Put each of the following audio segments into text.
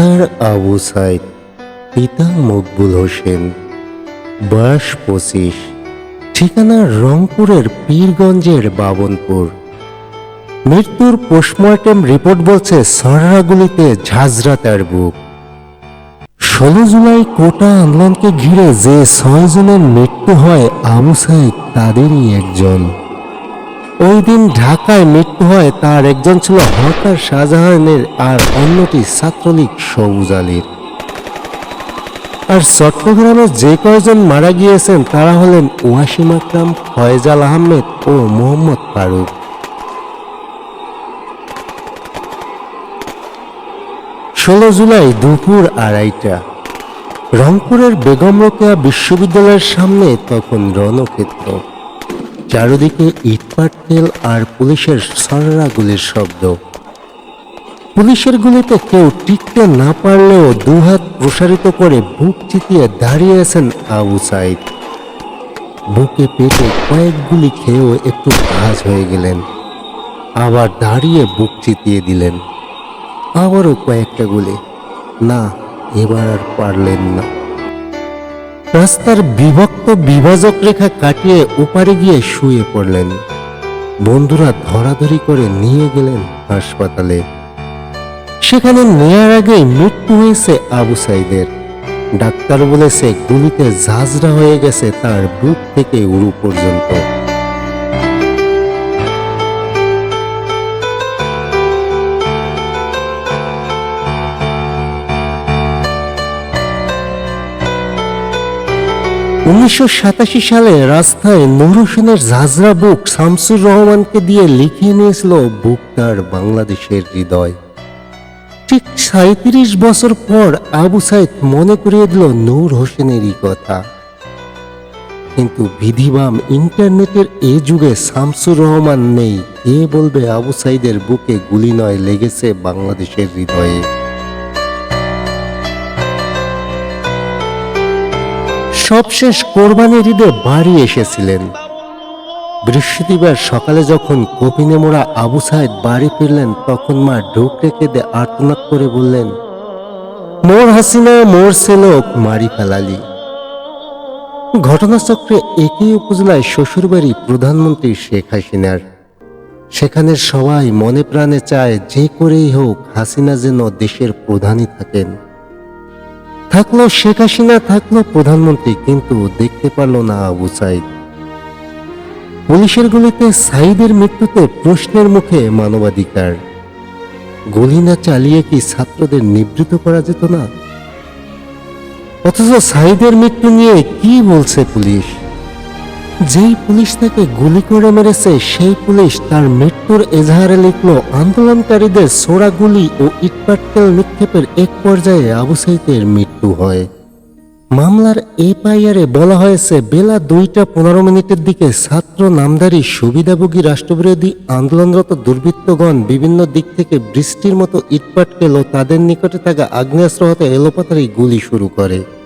Doctor Abu Saeed, পিতা মকবুল হোসেন, বয়স পঁচিশ, ঠিকানা রংপুরের পীরগঞ্জের বাবনপুর। মৃত্যুর পোস্টমর্টেম রিপোর্ট বলছে সররাগুলিতে ঝাঁঝরা তার বুক। ষোলো জুলাই কোটা আন্দোলনকে ঘিরে যে ছয় জনের মৃত্যু হয় আবু সাইদ, তাদেরই একজন। ওই দিন ঢাকায় মৃত্যু হয় তার একজন ছিল হকার শাহজাহানের আর অন্যটি ছাত্রলীগ সবুজ আলীর। আর চট্টগ্রামে যে কয়জন মারা গিয়েছেন তারা হলেন ওয়াসিম আকরাম, ফয়জাল আহমেদ ও মোহাম্মদ ফারুক। ষোলো জুলাই দুপুর আড়াইটা, রংপুরের বেগম রোকেয়া বিশ্ববিদ্যালয়ের সামনে তখন রণক্ষেত্র। চারদিকে ইটপাট তেল আর পুলিশের সররা গুলির শব্দ। পুলিশের গুলিতে কেউ টিকতে না পারলেও দুহাত প্রসারিত করে বুক চিতিয়ে দাঁড়িয়ে আছেন আবু সাইদ। বুকে পেটে কয়েকগুলি খেয়েও একটু ভাজ হয়ে গেলেন। আবার দাঁড়িয়ে বুক চিতিয়ে দিলেন। আবারও কয়েকটা গুলি। না, এবার আর পারলেন না। রাস্তার বিভক্ত বিভাজক রেখা কাটিয়ে ওপারে গিয়ে শুয়ে পড়লেন। বন্ধুরা ধরাধরি করে নিয়ে গেলেন হাসপাতালে। সেখানে নেয়ার আগেই মৃত্যু হয়েছে আবু সাইদের। ডাক্তার বলেছে, গুলিতে ঝাঁঝরা হয়ে গেছে তার বুক থেকে উড়ু পর্যন্ত। উনিশশো সাতাশি সালে রাস্তায় নুর হোসেনের ঝাঁঝরা বুক শামসুর রহমানকে দিয়ে লিখিয়ে নিয়েছিল বুক তার বাংলাদেশের হৃদয়। ঠিক সাঁত্রিশ বছর পর আবু সাইদ মনে করিয়ে দিল নূর হোসেনেরই কথা। কিন্তু বিধিবাম ইন্টারনেটের এ যুগে শামসুর রহমান নেই কে বলবে আবু সাইদের বুকে গুলি নয়, লেগেছে বাংলাদেশের হৃদয়ে। সবশেষ কোরবানির ঈদে বাড়ি এসেছিলেন। বৃহস্পতিবার সকালে যখন কপিনে মোড়া আবু সাহেদ বাড়ি ফিরলেন, তখন মা ঢুকরে কেঁদে আর্তনাদ করে বললেন, মোর হাসিনা, মোর সেলোক মারি ফেলালি। ঘটনাচক্রে একই উপজেলায় শ্বশুরবাড়ি প্রধানমন্ত্রী শেখ হাসিনার। সেখানে সবাই মনে প্রাণে চায়, যে করেই হোক, হাসিনা যেন দেশের প্রধানই থাকেন। থাকল শেখ হাসিনা, থাকল প্রধানমন্ত্রী, কিন্তু দেখতে পারল না আবু সাইদ। পুলিশের গুলিতে সাইদের মৃত্যুতে প্রশ্নের মুখে মানবাধিকার। গুলি না চালিয়ে কি ছাত্রদের নিবৃত করা যেত না? অথচ সাইদের মৃত্যু নিয়ে কি বলছে পুলিশ? যেই পুলিশ তাকে গুলি করে মেরেছে, সেই পুলিশ তার মৃত্যুর এজাহারে লিখল, আন্দোলনকারীদের সোরা গুলি ও ইটপাটকেল নিক্ষেপের এক পর্যায়ে আবু সাইদের মৃত্যু হয়। মামলার এফআইআরে বলা হয়েছে, বেলা দুইটা পনেরো মিনিটের দিকে ছাত্র নামধারী সুবিধাভোগী রাষ্ট্রবিরোধী আন্দোলনরত দুর্বৃত্তগণ বিভিন্ন দিক থেকে বৃষ্টির মতো ইটপাটকেল ও তাদের নিকটে থাকা আগ্নেয়াস্ত্র হতে এলোপাতারি গুলি শুরু করে।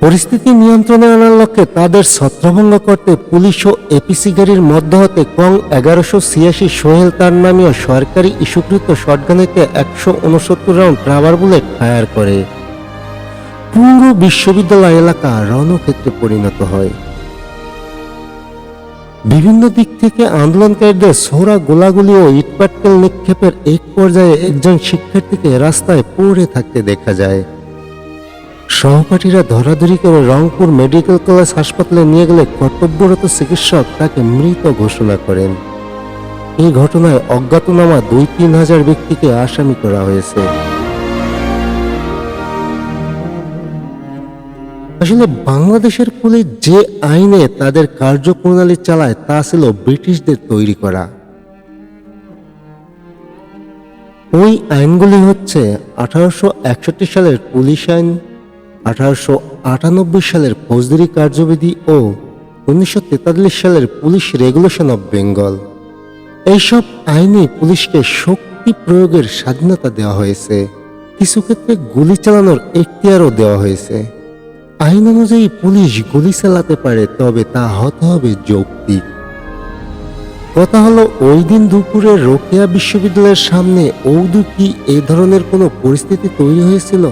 পরিস্থিতি নিয়ন্ত্রণে আনার লক্ষ্যে তাদের ছত্রভঙ্গ করতে পুলিশ ও এপিসি গাড়ির মধ্য হতে কং এগারোশো ছিয়াশি সোহেল তার নামীয় সরকারি ইস্যুকৃত শটগানেতে একশো উনসত্তর রাউন্ড রাবার বুলেট ফায়ার করে। পুরো বিশ্ববিদ্যালয় এলাকা রণক্ষেত্রে পরিণত হয়। বিভিন্ন দিক থেকে আন্দোলনকারীদের সোরা গোলাগুলি ও ইটপাটকেল নিক্ষেপের এক পর্যায়ে একজন শিক্ষার্থীকে রাস্তায় পড়ে থাকতে দেখা যায়। সহপাঠীরা ধরাধরি করে রংপুর মেডিকেল কলেজ হাসপাতালে নিয়ে গেলে কর্তব্যরত চিকিৎসক তাকে মৃত ঘোষণা করেন। এই ঘটনায় অজ্ঞাতনামা দুই তিন হাজার ব্যক্তিকে আসামি করা হয়েছে। আসলে বাংলাদেশের পুলিশ যে আইনে তাদের কার্যপ্রণালী চালায় তা ছিল ব্রিটিশদের তৈরি করা। ওই আইনগুলি হচ্ছে আঠারোশো একষট্টি সালের পুলিশ আইন আঠারোশো আটানব্বই সালের ফৌজদারি কার্যবিধি ও উনিশশো তেতাল্লিশ সালের পুলিশ রেগুলেশন অব বেঙ্গল। এইসব আইনে পুলিশকে শক্তি প্রয়োগের স্বাধীনতা দেওয়া হয়েছে। কিছু ক্ষেত্রে গুলি চালানোর এখতিয়ারও দেওয়া হয়েছে। আইন অনুযায়ী পুলিশ গুলি চালাতে পারে, তবে তা হতে হবে যৌক্তিক। কথা হলো, ওই দিন দুপুরে রোকেয়া বিশ্ববিদ্যালয়ের সামনে ঔদু কি এ ধরনের কোনো পরিস্থিতি তৈরি হয়েছিল?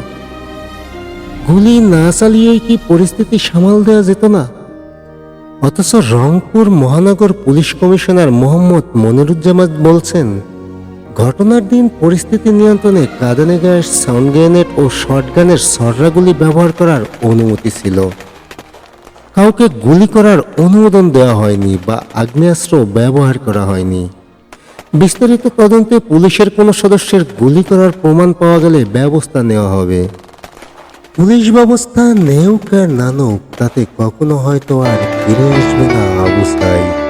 গুলি না চালিয়েই কি পরিস্থিতি সামাল দেওয়া যেত না? অথচ রংপুর মহানগর পুলিশ কমিশনার মোহাম্মদ মনিরুজ্জামান বলছেন, ঘটনার দিন পরিস্থিতি নিয়ন্ত্রণে কাঁদানে গ্যাস, সাউন্ড গ্রেনেড ও শটগানের সররাগুলি ব্যবহার করার অনুমতি ছিল। কাউকে গুলি করার অনুমোদন দেওয়া হয়নি বা আগ্নেয়াস্ত্র ব্যবহার করা হয়নি। বিস্তারিত তদন্তে পুলিশের কোনো সদস্যের গুলি করার প্রমাণ পাওয়া গেলে ব্যবস্থা নেওয়া হবে। পুলিশ ব্যবস্থা নেউক আর নানুক তাতে কখনো হয়তো আর ফিরে আসবে না সাইদ